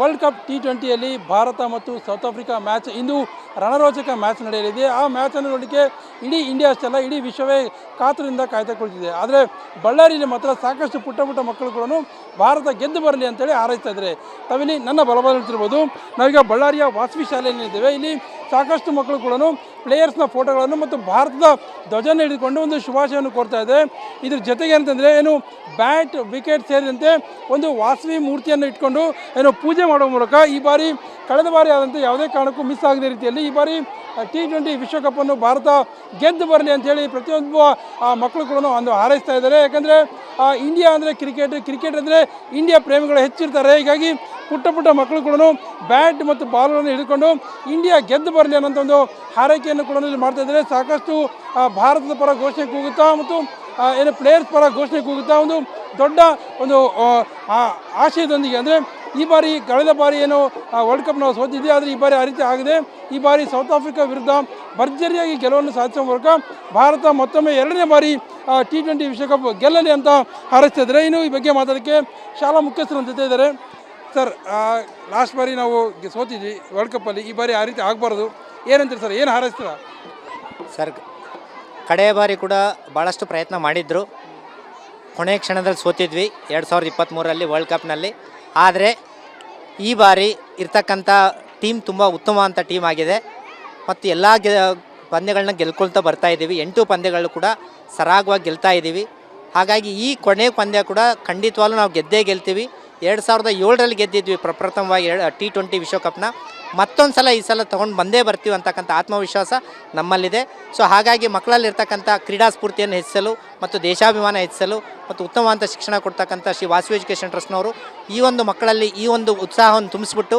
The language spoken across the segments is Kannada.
ವರ್ಲ್ಡ್ ಕಪ್ ಟಿ ಟ್ವೆಂಟಿಯಲ್ಲಿ ಭಾರತ ಮತ್ತು ಸೌತ್ ಆಫ್ರಿಕಾ ಮ್ಯಾಚ್ ಇಂದು ರಣರೋಚಕ ಮ್ಯಾಚ್ ನಡೆಯಲಿದೆ. ಆ ಮ್ಯಾಚನ್ನು ನೋಡಲಿಕ್ಕೆ ಇಡೀ ಇಂಡಿಯಾ ಅಷ್ಟೆಲ್ಲ ಇಡೀ ವಿಶ್ವವೇ ಕಾತುರದಿಂದ ಕಾಯ್ತಾ ಕುಳಿತಿದೆ ಆದರೆ ಬಳ್ಳಾರಿಯಲ್ಲಿ ಮಾತ್ರ ಸಾಕಷ್ಟು ಪುಟ್ಟ ಪುಟ್ಟ ಮಕ್ಕಳು ಕೂಡ ಭಾರತ ಗೆದ್ದು ಬರಲಿ ಅಂತೇಳಿ ಹಾರೈಸ್ತಾ ಇದ್ದಾರೆ. ತಾವಿಲ್ಲಿ ನನ್ನ ಬಲಬಲ ಹೇಳ್ತಿರ್ಬೋದು. ನಾವೀಗ ಬಳ್ಳಾರಿಯ ವಾಸವಿ ಶಾಲೆಯಲ್ಲಿ ಇದ್ದೇವೆ ಇಲ್ಲಿ ಸಾಕಷ್ಟು ಮಕ್ಕಳು ಕೂಡ ಪ್ಲೇಯರ್ಸ್ನ ಫೋಟೋಗಳನ್ನು ಮತ್ತು ಭಾರತದ ಧ್ವಜನ ಹಿಡಿದುಕೊಂಡು ಒಂದು ಶುಭಾಶಯವನ್ನು ಕೋರ್ತಾ ಇದೆ. ಇದ್ರ ಜೊತೆಗೆ ಅಂತಂದರೆ ಏನು ಬ್ಯಾಟ್ ವಿಕೆಟ್ ಸೇರಿದಂತೆ ಒಂದು ವಾಸವಿ ಮೂರ್ತಿಯನ್ನು ಇಟ್ಕೊಂಡು ಏನು ಪೂಜೆ ಮಾಡುವ ಮೂಲಕ ಈ ಬಾರಿ ಕಳೆದ ಬಾರಿ ಆದಂತೆ ಯಾವುದೇ ಕಾರಣಕ್ಕೂ ಮಿಸ್ ಆಗದ ರೀತಿಯಲ್ಲಿ ಈ ಬಾರಿ ಟಿ ಟ್ವೆಂಟಿ ವಿಶ್ವಕಪ್ಪನ್ನು ಭಾರತ ಗೆದ್ದು ಬರಲಿ ಅಂಥೇಳಿ ಪ್ರತಿಯೊಬ್ಬ ಮಕ್ಕಳು ಕೂಡ ಒಂದು ಹಾರೈಸ್ತಾ ಇದ್ದಾರೆ. ಯಾಕಂದರೆ ಇಂಡಿಯಾ ಅಂದರೆ ಕ್ರಿಕೆಟ್ ಕ್ರಿಕೆಟ್ ಅಂದರೆ ಇಂಡಿಯಾ ಪ್ರೇಮಿಗಳು ಹೆಚ್ಚಿರ್ತಾರೆ. ಹೀಗಾಗಿ ಪುಟ್ಟ ಪುಟ್ಟ ಮಕ್ಕಳು ಕೂಡ ಬ್ಯಾಟ್ ಮತ್ತು ಬಾಲ್ಗಳನ್ನು ಹಿಡ್ಕೊಂಡು ಇಂಡಿಯಾ ಗೆದ್ದು ಬರಲಿ ಅನ್ನೋಂಥ ಒಂದು ಹಾರೈಕೆಯನ್ನು ಕೂಡ ಇಲ್ಲಿ ಮಾಡ್ತಾ ಇದ್ದಾರೆ. ಸಾಕಷ್ಟು ಭಾರತದ ಪರ ಘೋಷಣೆ ಕೂಗುತ್ತಾ ಮತ್ತು ಏನು ಪ್ಲೇಯರ್ಸ್ ಪರ ಘೋಷಣೆ ಕೂಗುತ್ತಾ ಒಂದು ದೊಡ್ಡ ಒಂದು ಆಶಯದೊಂದಿಗೆ. ಅಂದರೆ ಈ ಬಾರಿ ಕಳೆದ ಬಾರಿ ಏನು ವರ್ಲ್ಡ್ ಕಪ್ ನಾವು ಸೋತಿದ್ವಿ, ಆದರೆ ಈ ಬಾರಿ ಆ ರೀತಿ ಆಗಿದೆ. ಈ ಬಾರಿ ಸೌತ್ ಆಫ್ರಿಕಾ ವಿರುದ್ಧ ಭರ್ಜರಿಯಾಗಿ ಗೆಲುವನ್ನು ಸಾಧಿಸುವ ಮೂಲಕ ಭಾರತ ಮತ್ತೊಮ್ಮೆ ಎರಡನೇ ಬಾರಿ ಟಿ ಟ್ವೆಂಟಿ ವಿಶ್ವಕಪ್ ಗೆಲ್ಲಲಿ ಅಂತ ಹಾರೈಸ್ತಿದ್ದಾರೆ ಇನ್ನು ಈ ಬಗ್ಗೆ ಮಾತಾಡೋಕ್ಕೆ ಶಾಲಾ ಮುಖ್ಯಸ್ಥರು ಅಂತ ಇದ್ದಾರೆ. ಸರ್ ಲಾಸ್ಟ್ ಬಾರಿ ನಾವು ಸೋತಿದ್ವಿ ವರ್ಲ್ಡ್ ಕಪ್ಪಲ್ಲಿ ಈ ಬಾರಿ ಆ ರೀತಿ ಆಗಬಾರ್ದು. ಏನಂತೀರಿ ಸರ್, ಏನು ಹಾರೈಸ್ತೀರ? ಸರ್ ಕಡೆಯ ಬಾರಿ ಕೂಡ ಭಾಳಷ್ಟು ಪ್ರಯತ್ನ ಮಾಡಿದ್ರು. ಕೊನೆಯ ಕ್ಷಣದಲ್ಲಿ ಸೋತಿದ್ವಿ, ಎರಡು ಸಾವಿರದ ಇಪ್ಪತ್ತ್ಮೂರರಲ್ಲಿ ವರ್ಲ್ಡ್ ಕಪ್ನಲ್ಲಿ ಆದರೆ, ಈ ಬಾರಿ ಇರ್ತಕ್ಕಂಥ ಟೀಮ್ ತುಂಬ ಉತ್ತಮವಂತ ಟೀಮ್ ಆಗಿದೆ. ಮತ್ತು ಎಲ್ಲ ಗೆ ಪಂದ್ಯಗಳನ್ನ ಗೆಲ್ಕೊಳ್ತಾ ಬರ್ತಾ ಇದ್ದೀವಿ. ಎಂಟು ಪಂದ್ಯಗಳು ಕೂಡ ಸರಾಗವಾಗಿ ಗೆಲ್ತಾ ಇದ್ದೀವಿ. ಹಾಗಾಗಿ ಈ ಕೊನೆ ಪಂದ್ಯ ಕೂಡ ಖಂಡಿತವಾಗ್ಲೂ ನಾವು ಗೆದ್ದೇ ಗೆಲ್ತೀವಿ. ಎರಡು ಸಾವಿರದ ಏಳರಲ್ಲಿ ಗೆದ್ದಿದ್ವಿ. ಪ್ರಪ್ರಥಮವಾಗಿ ಟಿ ಟ್ವೆಂಟಿ ವಿಶ್ವಕಪ್ನ. ಮತ್ತೊಂದು ಸಲ ಈ ಸಲ ತೊಗೊಂಡು ಬಂದೇ ಬರ್ತೀವಿ ಅಂತಕ್ಕಂಥ ಆತ್ಮವಿಶ್ವಾಸ ನಮ್ಮಲ್ಲಿದೆ. ಸೊ ಹಾಗಾಗಿ ಮಕ್ಕಳಲ್ಲಿರ್ತಕ್ಕಂಥ ಕ್ರೀಡಾ ಸ್ಫೂರ್ತಿಯನ್ನು ಹೆಚ್ಚಿಸಲು ಮತ್ತು ದೇಶಾಭಿಮಾನ ಹೆಚ್ಚಿಸಲು ಮತ್ತು ಉತ್ತಮವಾದ ಶಿಕ್ಷಣ ಕೊಡ್ತಕ್ಕಂಥ ಶ್ರೀ ವಾಸು ಎಜುಕೇಷನ್ ಟ್ರಸ್ಟ್ನವರು ಈ ಒಂದು ಮಕ್ಕಳಲ್ಲಿ ಈ ಒಂದು ಉತ್ಸಾಹವನ್ನು ತುಂಬಿಸ್ಬಿಟ್ಟು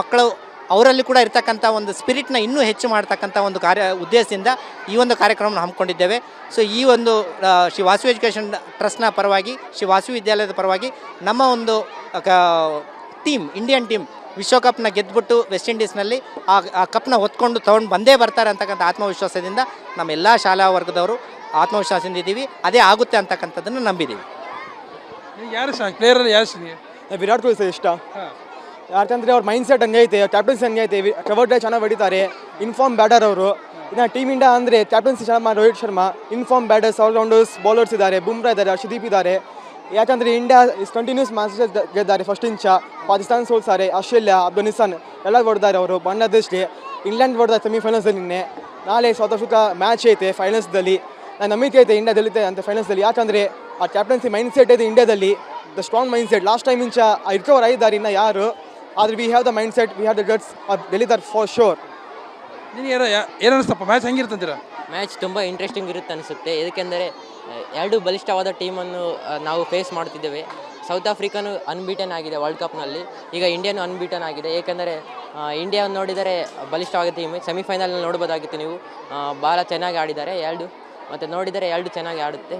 ಮಕ್ಕಳು ಅವರಲ್ಲಿ ಕೂಡ ಇರ್ತಕ್ಕಂಥ ಒಂದು ಸ್ಪಿರಿಟ್ನ ಇನ್ನೂ ಹೆಚ್ಚು ಮಾಡ್ತಕ್ಕಂಥ ಒಂದು ಕಾರ್ಯ ಉದ್ದೇಶದಿಂದ ಈ ಒಂದು ಕಾರ್ಯಕ್ರಮವನ್ನು ಹಮ್ಮಿಕೊಂಡಿದ್ದೇವೆ. ಸೊ ಈ ಒಂದು ಶ್ರೀ ವಾಸು ಎಜುಕೇಷನ್ ಟ್ರಸ್ಟ್ನ ಪರವಾಗಿ ಶ್ರೀ ವಾಸು ವಿದ್ಯಾಲಯದ ಪರವಾಗಿ ನಮ್ಮ ಒಂದು ಟೀಮ್ ಇಂಡಿಯನ್ ಟೀಮ್ ವಿಶ್ವಕಪ್ನ ಗೆದ್ದುಬಿಟ್ಟು ವೆಸ್ಟ್ ಇಂಡೀಸ್ನಲ್ಲಿ ಆ ಆ ಕಪ್ನ ಹೊತ್ಕೊಂಡು ತೊಗೊಂಡು ಬಂದೇ ಬರ್ತಾರೆ ಅಂತಕ್ಕಂಥ ಆತ್ಮವಿಶ್ವಾಸದಿಂದ ನಮ್ಮ ಎಲ್ಲ ಶಾಲಾ ವರ್ಗದವರು ಆತ್ಮವಿಶ್ವಾಸದಿಂದ ಇದ್ದೀವಿ. ಅದೇ ಆಗುತ್ತೆ ಅಂತಕ್ಕಂಥದ್ದನ್ನು ನಂಬಿದ್ದೀವಿ. ಯಾರು ಸಹ ಪ್ಲೇಯರ್ ಯಾರು ಇಷ್ಟ ವಿರಾಟ್ ಕೊಹ್ಲಿ ಸರ್ ಇಷ್ಟ. ಹಾಂ. ಯಾಕಂದರೆ ಅವ್ರ ಮೈಂಡ್ ಸೆಟ್ ಹಂಗೆ ಐತೆ ಕ್ಯಾಪ್ಟನ್ಸಿ ಹಂಗೆ ಐತೆ. ಕವರ್ ಡ್ರೈವ್ ಚೆನ್ನಾಗಿ ಹೊಡಿತಾರೆ. ಇನ್ಫಾರ್ಮ್ ಬ್ಯಾಟರ್ ಅವರು. ಇನ್ನು ಟೀಮ್ ಇಂಡಿಯಾ ಅಂದರೆ captaincy Sharma, Rohit Sharma in form batters allrounders bowlers ಇದ್ದಾರೆ. ಬುಮ್ರಾ ಇದ್ದಾರೆ, ಹರ್ಷದೀಪ್ ಇದ್ದಾರೆ. ಯಾಕಂದರೆ ಇಂಡಿಯಾ ಇಸ್ ಕಂಟಿನ್ಯೂಸ್ ಮ್ಯಾಚಸ್ ಗೆದ್ದಾರೆ ಫಸ್ಟ್ ಇಂಚ ಪಾಕಿಸ್ತಾನ ಸೋಲ್ಸಾರೆ ಆಸ್ಟ್ರೇಲಿಯಾ ಅಫ್ಘಾನಿಸ್ತಾನ್ ಎಲ್ಲ ಹೊಡೆದಾರೆ ಅವರು. ಬಾಂಗ್ಲಾದೇಶ್ಗೆ ಇಂಗ್ಲೆಂಡ್ ಹೊಡೆದ ಸೆಮಿಫೈನಲ್ಸಲ್ಲಿ ನಿನ್ನೆ. ನಾಳೆ ಸೌತ್ ಆಫ್ರಿಕಾ ಮ್ಯಾಚ್ ಐತೆ ಫೈನಲ್ಸ್ದಲ್ಲಿ ನಾನು ನಂಬಿಕೆ ಐತೆ ಇಂಡಿಯಾ ಗೆಲ್ಲುತ್ತೆ ಅಂತ ಫೈನಲ್ಸಲ್ಲಿ ಯಾಕಂದರೆ ಆ ಕ್ಯಾಪ್ಟನ್ಸಿ ಮೈಂಡ್ ಸೆಟ್ ಐತೆ ಇಂಡಿಯಾದಲ್ಲಿ the strong mind set last time ಇಂಚ ರಿಕವರ್ ಆಗಿದ್ದಾರೆ ಇನ್ನು ಯಾರು? ಆದರೆ we have the mind set we have the guts ಗೆಲ್ಲಿದ್ದಾರೆ for sure ನಿನಗೆ ಏನೋ ಏನು ಅನಿಸ್ತಪ್ಪ ಮ್ಯಾಚ್ ಹೆಂಗಿರ್ತಂತೀರಾ? ಮ್ಯಾಚ್ ತುಂಬ ಇಂಟ್ರೆಸ್ಟಿಂಗ್ ಇರುತ್ತೆ ಅನಿಸುತ್ತೆ. ಏಕೆಂದರೆ ಎರಡು ಬಲಿಷ್ಠವಾದ ಟೀಮನ್ನು ನಾವು ಫೇಸ್ ಮಾಡ್ತಿದ್ದೇವೆ. ಸೌತ್ ಆಫ್ರಿಕಾನು ಅನ್ಬೀಟನ್ ಆಗಿದೆ ವರ್ಲ್ಡ್ ಕಪ್ನಲ್ಲಿ ಈಗ ಇಂಡಿಯಾನು ಅನ್ಬೀಟನ್ ಆಗಿದೆ. ಏಕೆಂದರೆ ಇಂಡಿಯಾ ನೋಡಿದರೆ ಬಲಿಷ್ಠವಾದ ಟೀಮ್ ಸೆಮಿಫೈನಲ್ ನೋಡ್ಬೋದಾಗಿತ್ತು ನೀವು. ಭಾಳ ಚೆನ್ನಾಗಿ ಆಡಿದ್ದಾರೆ. ಎರಡು ಮತ್ತು ನೋಡಿದರೆ ಎರಡು ಚೆನ್ನಾಗಿ ಆಡುತ್ತೆ.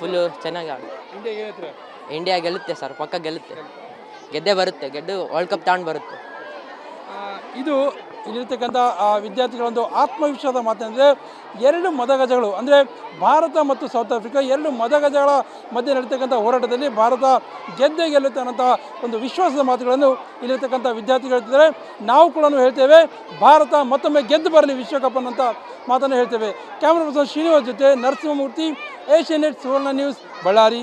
ಫುಲ್ಲು ಚೆನ್ನಾಗಿ ಆಡುತ್ತೆ. ಇಂಡಿಯಾ ಗೆಲ್ಲುತ್ತೆ ಸರ್ ಪಕ್ಕ ಗೆಲ್ಲುತ್ತೆ. ಗೆದ್ದೇ ಬರುತ್ತೆ, ಗೆದ್ದು ವರ್ಲ್ಡ್ ಕಪ್ ತಗೊಂಡು ಬರುತ್ತೆ. ಇದು ಇಲ್ಲಿರ್ತಕ್ಕಂಥ ವಿದ್ಯಾರ್ಥಿಗಳ ಒಂದು ಆತ್ಮವಿಶ್ವಾಸದ ಮಾತಂದರೆ ಎರಡು ಮದಗಜಗಳು, ಅಂದರೆ ಭಾರತ ಮತ್ತು ಸೌತ್ ಆಫ್ರಿಕಾ ಎರಡು ಮದಗಜಗಳ ಮಧ್ಯೆ ನಡೀತಕ್ಕಂಥ ಹೋರಾಟದಲ್ಲಿ ಭಾರತ ಗೆದ್ದೆ ಗೆಲ್ಲುತ್ತೆ ಅನ್ನೋಂಥ ಒಂದು ವಿಶ್ವಾಸದ ಮಾತುಗಳನ್ನು ಇಲ್ಲಿರ್ತಕ್ಕಂಥ ವಿದ್ಯಾರ್ಥಿಗಳು ಹೇಳ್ತಿದ್ದಾರೆ. ನಾವು ಕೂಡ ಹೇಳ್ತೇವೆ, ಭಾರತ ಮತ್ತೊಮ್ಮೆ ಗೆದ್ದು ಬರಲಿ ವಿಶ್ವಕಪ್ ಅನ್ನೋಂಥ ಮಾತನ್ನು ಹೇಳ್ತೇವೆ. ಕ್ಯಾಮ್ರಾ ಪರ್ಸನ್ ಶ್ರೀನಿವಾಸ್ ಜೊತೆ Narasimhamurthy Asian net Suvarna news, Ballari.